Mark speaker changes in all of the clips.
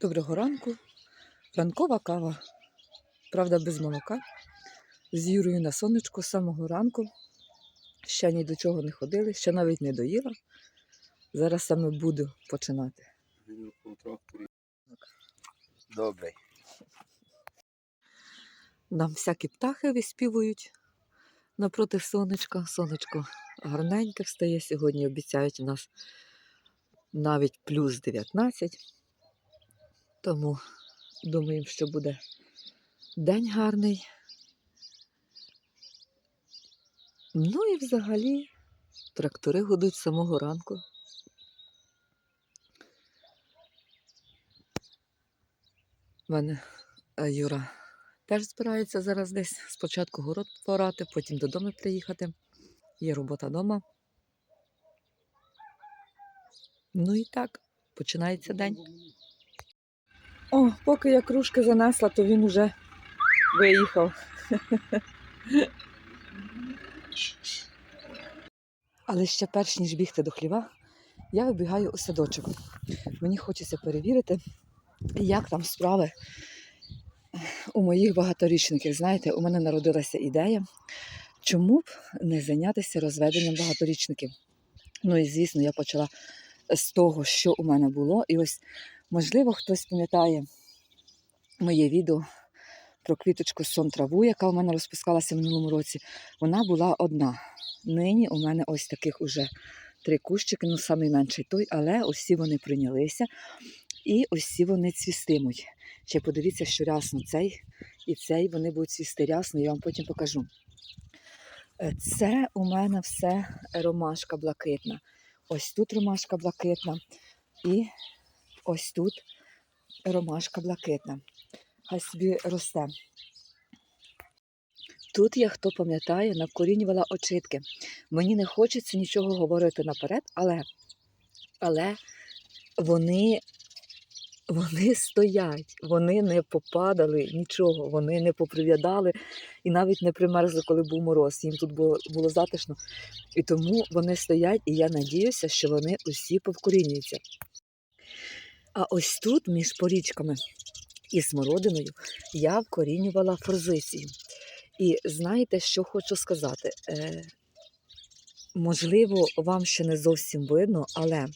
Speaker 1: Доброго ранку. Ранкова кава. Правда, без молока. З Юрою на сонечку з самого ранку. Ще ні до чого не ходили, ще навіть не доїла. Зараз саме буду починати.
Speaker 2: Добре.
Speaker 1: Нам всякі птахи виспівують напроти сонечка. Сонечко гарненьке встає. Сьогодні обіцяють у нас навіть плюс 19. Тому думаємо, що буде день гарний. Ну і взагалі трактори гудуть з самого ранку. У мене е, Юра теж збирається зараз десь спочатку город порати, потім додому приїхати. Є робота вдома. Ну і так, починається день. О, поки я кружки занесла, то він уже виїхав. Але ще перш ніж бігти до хліва, я вибігаю у садочок. Мені хочеться перевірити, як там справи у моїх багаторічників. Знаєте, у мене народилася ідея, чому б не зайнятися розведенням багаторічників. Ну і звісно, я почала з того, що у мене було. І ось, можливо, хтось пам'ятає моє відео про квіточку сон траву, яка у мене розпускалася в минулому році. Вона була одна. Нині у мене ось таких уже три кущики, ну найменший той, але усі вони прийнялися і усі вони цвістимуть. Ще подивіться, що рясно цей і цей вони будуть цвісти рясно, я вам потім покажу. Е, Це у мене все ромашка блакитна. Ось тут ромашка блакитна і ось тут ромашка блакитна. Хай собі росте. Тут я, хто пам'ятає, навкорінювала очитки. Мені не хочеться нічого говорити наперед, але, але вони, вони стоять, вони не попадали нічого, вони не поприв'ядали і навіть не примерзли, коли був мороз. Їм тут було, було затишно. І тому вони стоять, і я надіюся, що вони усі повкорінюються. А ось тут, між порічками і смородиною, я вкорінювала форзицію. І знаєте, що хочу сказати? Е, можливо, вам ще не зовсім видно, але,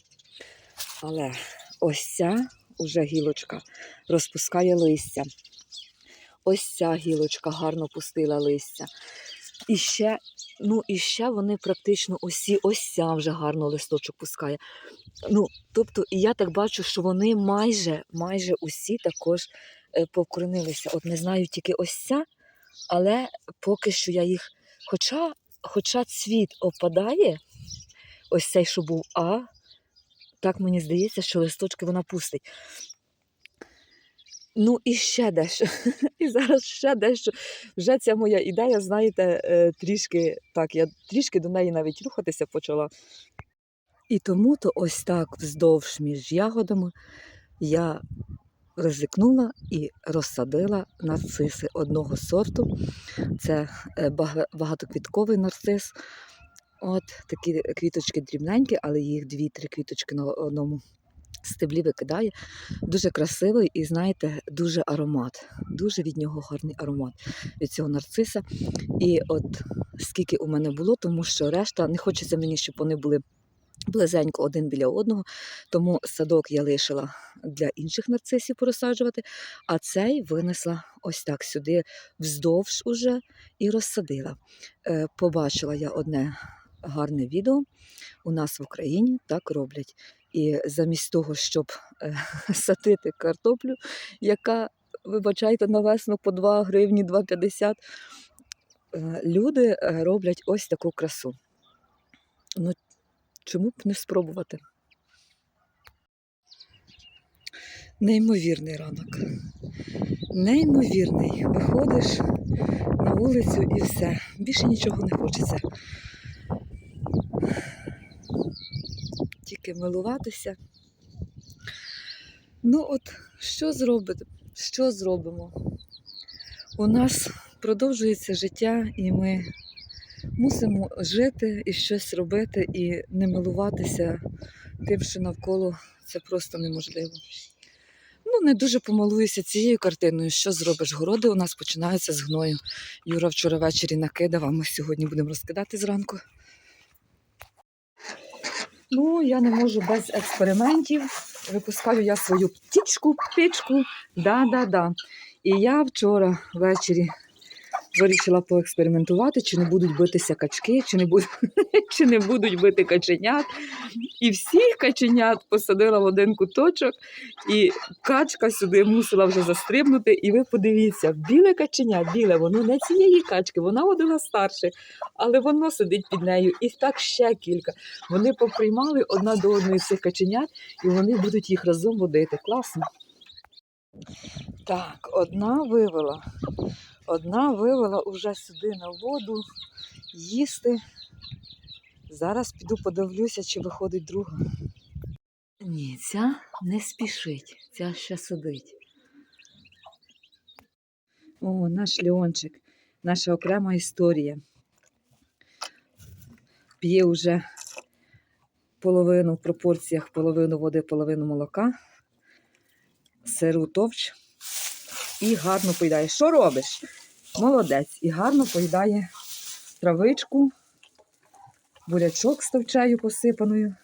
Speaker 1: але ось ця уже гілочка розпускає листя. Ось ця гілочка гарно пустила листя. І ще, ну, і ще вони практично усі, ось ця вже гарно листочок пускає. Ну, тобто, і я так бачу, що вони майже, майже усі також е, повкоренилися. От не знаю тільки ось ця, але поки що я їх. Хоча, хоча цвіт опадає, ось цей, що був А, так мені здається, що листочки вона пустить. Ну і ще дещо. І зараз ще дещо. Вже ця моя ідея, знаєте, е, трішки так, я трішки до неї навіть рухатися почала. І тому то ось так вздовж між ягодами я ризикнула і розсадила нарциси одного сорту. Це е, багатоквітковий нарцис. От такі квіточки дрібненькі, але їх дві-три квіточки на одному стеблі викидає. Дуже красивий і, знаєте, дуже аромат. Дуже від нього гарний аромат від цього нарциса. І от скільки у мене було, тому що решта не хочеться мені, щоб вони були близенько один біля одного. Тому садок я лишила для інших нарцисів порозсаджувати, а цей винесла ось так сюди вздовж уже і розсадила. Е, Побачила я одне гарне відео. У нас в Україні так роблять. І замість того, щоб е, садити картоплю, яка, вибачайте, на весну по 2 гривні, 2,50, е, люди е, роблять ось таку красу. Ну, чому б не спробувати? Неймовірний ранок. Неймовірний. Виходиш на вулицю і все. Більше нічого не хочеться. Тільки милуватися. Ну от, що зробити? Що зробимо? У нас продовжується життя, і ми мусимо жити і щось робити, і не милуватися тим, що навколо це просто неможливо. Ну, не дуже помилуюся цією картиною. Що зробиш? Городи у нас починаються з гною. Юра вчора ввечері накидав, а ми сьогодні будемо розкидати зранку. Ну, я не можу без експериментів. Випускаю я свою птічку, птичку. Да-да-да. І я вчора ввечері вирішила поекспериментувати, чи не будуть битися качки, чи не, будуть, чи не будуть бити каченят. І всіх каченят посадила в один куточок, і качка сюди мусила вже застрибнути. І ви подивіться, біле каченя, біле, воно не цієї качки, вона одна старше, але воно сидить під нею. І так ще кілька. Вони поприймали одна до одної цих каченят, і вони будуть їх разом водити. Класно. Так, одна вивела. Одна вивела уже сюди на воду їсти. Зараз піду подивлюся, чи виходить друга. Ні, ця не спішить, ця ще сидить. О, наш Леончик, наша окрема історія. П'є вже половину в пропорціях, половину води, половину молока, сиру товч і гарно поїдає. Що робиш? Молодець. І гарно поїдає травичку, бурячок з товчею посипаною.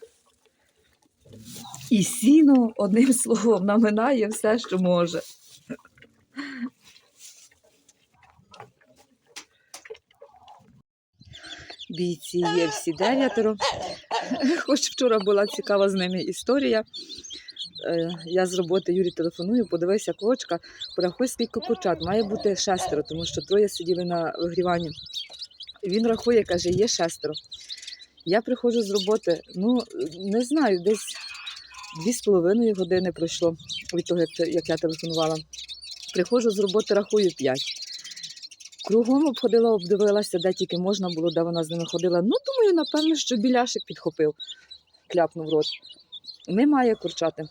Speaker 1: І сіно, одним словом, наминає все, що може. Бійці є всі дев'ятеро. Хоч вчора була цікава з ними історія. Е, Я з роботи Юрі телефоную, подивився клочка, порахуй, скільки курчат. Має бути шестеро, тому що троє сиділи на вигріванні. Він рахує, каже, є шестеро. Я приходжу з роботи, ну не знаю, десь дві з половиною години пройшло від того, як я телефонувала. Приходжу з роботи, рахую п'ять. Кругом обходила, обдивилася, де тільки можна було, де вона з ними ходила. Ну, думаю, напевно, що біляшик підхопив, кляпнув рот. Немає курчати.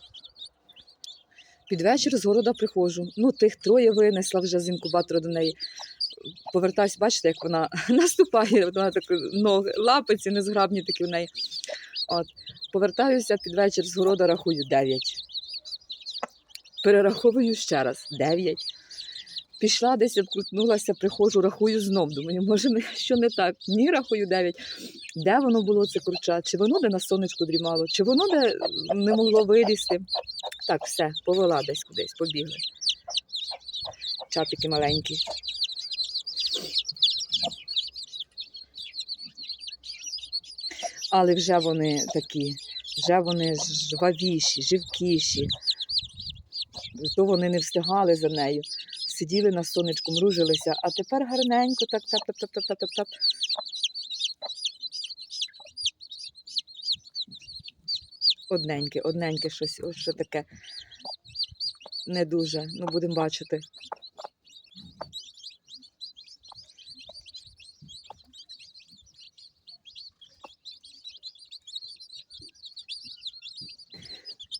Speaker 1: Під вечір з города приходжу. Ну, тих троє винесла вже з інкубатора до неї. Повертаюсь, бачите, як вона наступає, вона так ноги, лапиці незграбні такі в неї. От. Повертаюся під вечір з города, рахую 9. Перераховую ще раз 9. Пішла десь, обкрутнулася, приходжу, рахую знов. Думаю, може, що не так? Ні, рахую 9. Де воно було це курча? Чи воно де на сонечку дрімало, чи воно де не могло вилізти? Так, все, повела десь кудись, побігли. Чапики маленькі. Але вже вони такі, вже вони жвавіші, живкіші. То вони не встигали за нею. Сиділи на сонечку, мружилися, а тепер гарненько так так так так так так так так Одненьке, одненьке щось, ось що таке не дуже. Ну, будемо бачити.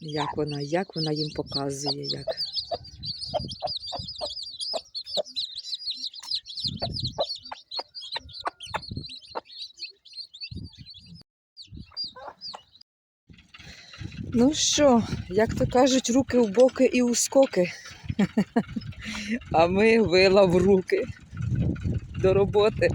Speaker 1: Як вона, як вона їм показує, як. Ну що, як то кажуть, руки в боки і у скоки. А ми вила в руки до роботи.